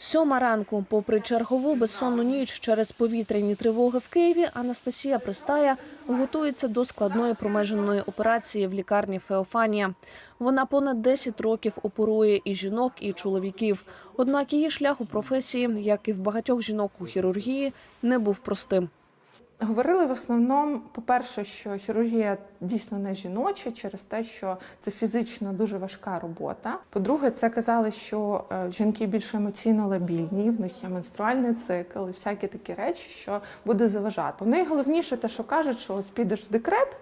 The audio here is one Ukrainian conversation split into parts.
Сьома ранку, попри чергову безсонну ніч через повітряні тривоги в Києві, Анастасія Пристая готується до складної промеженої операції в лікарні Феофанія. Вона понад 10 років оперує і жінок, і чоловіків. Однак її шлях у професії, як і в багатьох жінок у хірургії, не був простим. Говорили в основному, по-перше, що хірургія дійсно не жіноча через те, що це фізично дуже важка робота. По-друге, це казали, що е, жінки більш емоційно лабільні, в них є менструальний цикл і всякі такі речі, що буде заважати. Найголовніше те, що кажуть, що ось підеш в декрет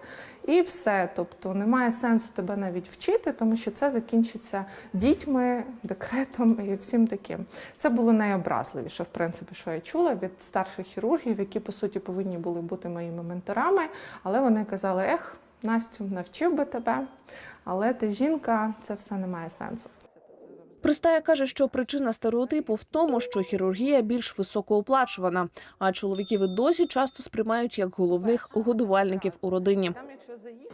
і все. Тобто немає сенсу тебе навіть вчити, тому що це закінчиться дітьми, декретом і всім таким. Це було найобразливіше, в принципі, що я чула від старших хірургів, які по суті повинні були бути моїми менторами, але вони казали: ех, Настю, навчив би тебе, але ти жінка, це все не має сенсу. Пристая каже, що причина стереотипу в тому, що хірургія більш високооплачувана, а чоловіків і досі часто сприймають як головних годувальників у родині.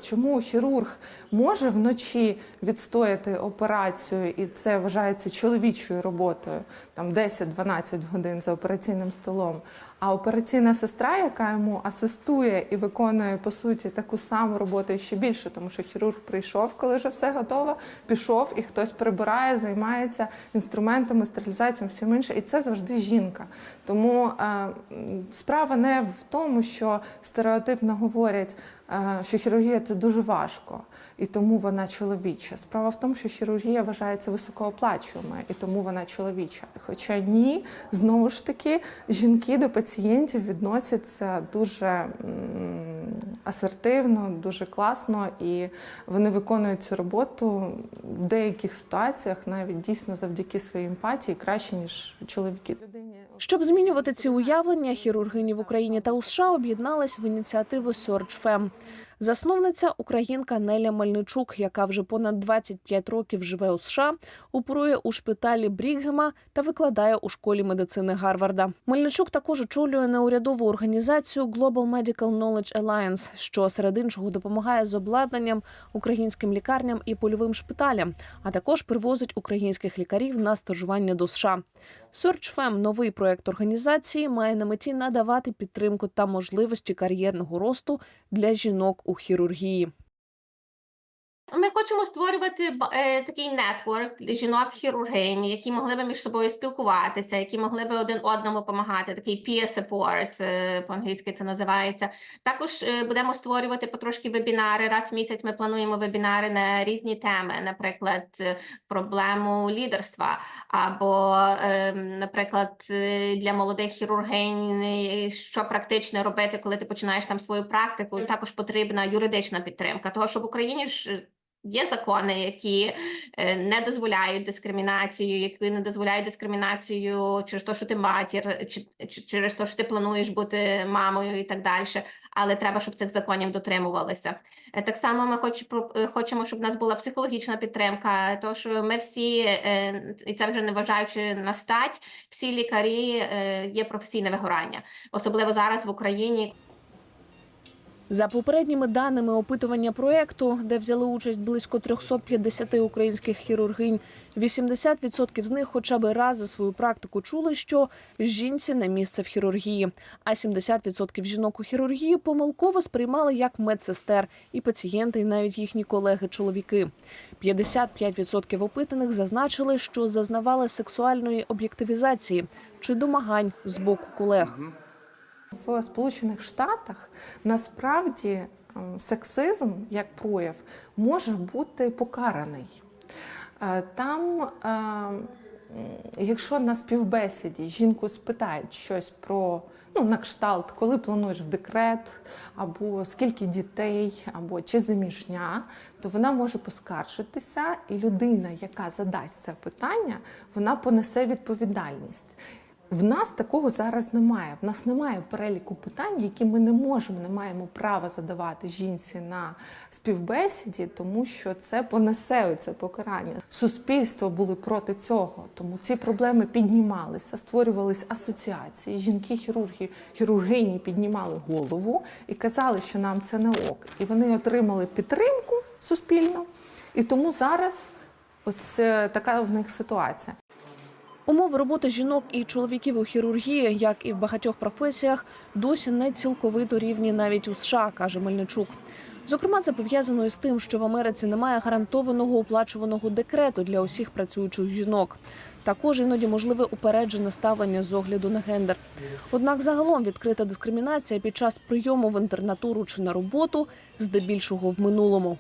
Чому хірург може вночі відстояти операцію, і це вважається чоловічою роботою, там 10-12 годин за операційним столом. А операційна сестра, яка йому асистує і виконує по суті таку саму роботу ще більше, тому що хірург прийшов, коли вже все готово, пішов і хтось прибирає, займається інструментами, стерилізацією, всім інше. І це завжди жінка. Тому е, справа не в тому, що стереотипно говорять, що хірургія це дуже важко, і тому вона чоловіча. Справа в тому, що хірургія вважається високооплачуваною, і тому вона чоловіча. Хоча ні, знову ж таки, жінки до пацієнтів відносяться дуже асертивно, дуже класно, і вони виконують цю роботу в деяких ситуаціях навіть дійсно завдяки своїй емпатії краще ніж чоловіки. Щоб змінювати ці уявлення, хірургині в Україні та у США об'єднались в ініціативу SearchFem. Засновниця українка Неля Мельничук, яка вже понад 25 років живе у США, оперує у шпиталі Бріггема та викладає у школі медицини Гарварда. Мельничук також очолює неурядову організацію Global Medical Knowledge Alliance, що серед іншого допомагає з обладнанням українським лікарням і польовим шпиталям, а також привозить українських лікарів на стажування до США. SearchFem – новий проект організації, має на меті надавати підтримку та можливості кар'єрного росту для жінок хірургії. Ми хочемо створювати е, такий нетворк жінок хірургинь, які могли би між собою спілкуватися, які могли би один одному допомагати. Такий peer support, е, по-англійськи це називається. Також е, будемо створювати потрошки вебінари. Раз в місяць ми плануємо вебінари на різні теми, наприклад, проблему лідерства, або, е, наприклад, для молодих хірургинь, що практично робити, коли ти починаєш там свою практику. І також потрібна юридична підтримка, того що в Україні ж. Є закони, які е, не дозволяють дискримінацію, які не дозволяють дискримінацію через те, що ти матір, чи, через те, що ти плануєш бути мамою і так далі. Але треба, щоб цих законів дотримувалися. Е, Так само ми хоч, е, хочемо, щоб в нас була психологічна підтримка, що ми всі, і це вже не вважаючи на стать, всі лікарі є професійне вигорання, особливо зараз в Україні, За попередніми даними опитування проекту, де взяли участь близько 350 українських хірургинь, 80% з них хоча б раз за свою практику чули, що жінці не місце в хірургії. А 70% жінок у хірургії помилково сприймали як медсестер і пацієнти, і навіть їхні колеги-чоловіки. 55% опитаних зазначили, що зазнавали сексуальної об'єктивізації чи домагань з боку колег. В Сполучених Штатах насправді ем, сексизм як прояв може бути покараний. Е, Там, е, якщо на співбесіді жінку спитають щось про ну, на кшталт, коли плануєш в декрет, або скільки дітей, або чи заміжня, то вона може поскаржитися, і людина, яка задасть це питання, вона понесе відповідальність. В нас такого зараз немає. В нас немає переліку питань, які ми не можемо, не маємо права задавати жінці на співбесіді, тому що це понесе це покарання. Суспільство були проти цього, тому ці проблеми піднімалися, створювались асоціації. Жінки, хірурги, хірургині піднімали голову і казали, що нам це не ок. І вони отримали підтримку суспільну. І тому зараз ось така в них ситуація. Умови роботи жінок і чоловіків у хірургії, як і в багатьох професіях, досі не цілковито рівні навіть у США, каже Мельничук. Зокрема, це пов'язано із тим, що в Америці немає гарантованого оплачуваного декрету для усіх працюючих жінок. Також іноді можливе упереджене ставлення з огляду на гендер. Однак загалом відкрита дискримінація під час прийому в інтернатуру чи на роботу здебільшого в минулому.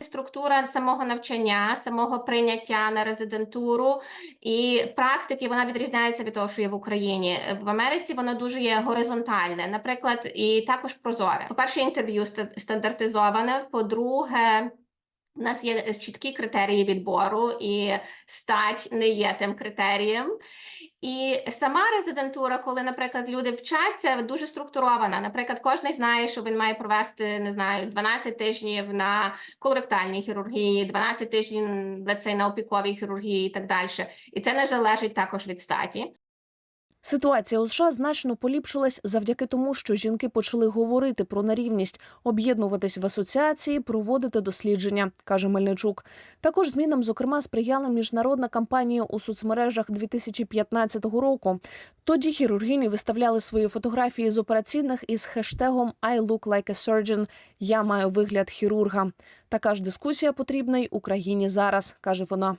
Структура самого навчання, самого прийняття на резидентуру і практики вона відрізняється від того, що є в Україні. В Америці воно дуже є горизонтальне, наприклад, і також прозоре. По-перше, інтерв'ю стандартизоване. По-друге, у нас є чіткі критерії відбору, і стать не є тим критерієм. І сама резидентура, коли, наприклад, люди вчаться, дуже структурована. Наприклад, кожен знає, що він має провести не знаю 12 тижнів на колоректальній хірургії, 12 тижнів say, на опіковій хірургії і так далі. І це не залежить також від статі. Ситуація у США значно поліпшилась завдяки тому, що жінки почали говорити про нерівність, об'єднуватись в асоціації, проводити дослідження, каже Мельничук. Також змінам, зокрема, сприяла міжнародна кампанія у соцмережах 2015 року. Тоді хірургині виставляли свої фотографії з операційних із хештегом «I look like a surgeon» – Я маю вигляд хірурга. Така ж дискусія потрібна й Україні зараз, каже вона.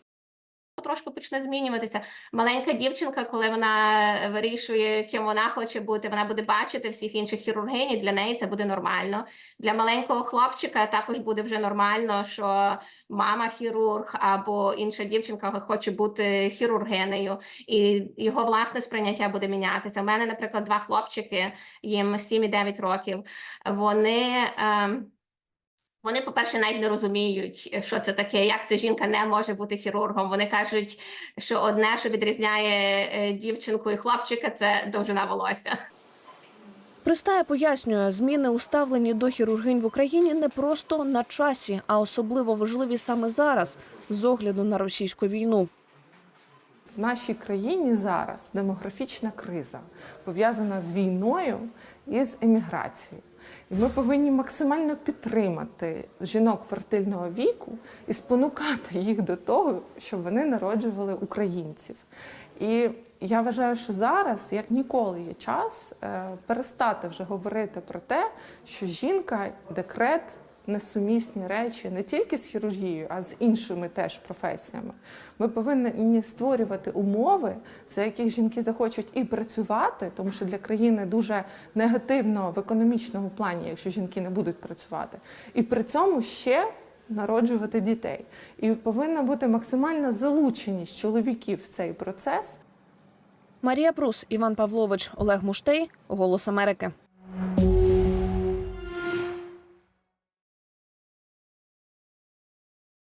Трошки почне змінюватися. Маленька дівчинка, коли вона вирішує, ким вона хоче бути, вона буде бачити всіх інших хірургинь, і для неї це буде нормально. Для маленького хлопчика також буде вже нормально, що мама хірург або інша дівчинка хоче бути хірургинею, і його власне сприйняття буде мінятися. У мене, наприклад, два хлопчики, їм 7 і 9 років. Вони. ем, вони, по-перше, навіть не розуміють, що це таке, як це жінка не може бути хірургом. Вони кажуть, що одне, що відрізняє е, дівчинку і хлопчика, це довжина волосся. Пристая пояснює, зміни у ставленні до хірургинь в Україні не просто на часі, а особливо важливі саме зараз, з огляду на російську війну. В нашій країні зараз демографічна криза пов'язана з війною і з еміграцією. Ми повинні максимально підтримати жінок фертильного віку і спонукати їх до того, щоб вони народжували українців. І я вважаю, що зараз, як ніколи, є час е, перестати вже говорити про те, що жінка, декрет несумісні речі не тільки з хірургією, а з іншими теж професіями. Ми повинні створювати умови, за яких жінки захочуть і працювати, тому що для країни дуже негативно в економічному плані, якщо жінки не будуть працювати, і при цьому ще народжувати дітей. І повинна бути максимальна залученість чоловіків в цей процес. Марія Прус, Іван Павлович, Олег Муштей, Голос Америки.